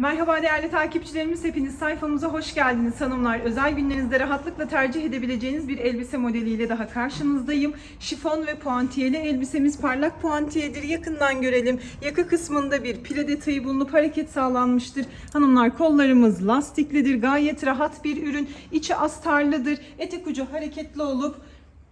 Merhaba değerli takipçilerimiz, hepiniz sayfamıza hoş geldiniz hanımlar. Özel günlerinizde rahatlıkla tercih edebileceğiniz bir elbise modeliyle daha karşınızdayım. Şifon ve puantiyeli elbisemiz parlak puantiyedir. Yakından görelim. Yaka kısmında bir pile detayı bulunup hareket sağlanmıştır. Hanımlar kollarımız lastiklidir. Gayet rahat bir ürün. İçi astarlıdır. Etek ucu hareketli olup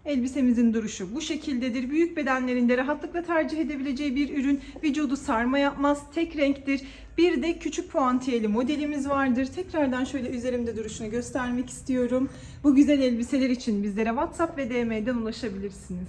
Elbisemizin duruşu bu şekildedir. Büyük bedenlerinde rahatlıkla tercih edebileceği bir ürün. Vücudu sarma yapmaz, tek renktir. Bir de küçük puantiyeli modelimiz vardır. Tekrardan şöyle üzerimde duruşunu göstermek istiyorum. Bu güzel elbiseler için bizlere WhatsApp ve DM'den ulaşabilirsiniz.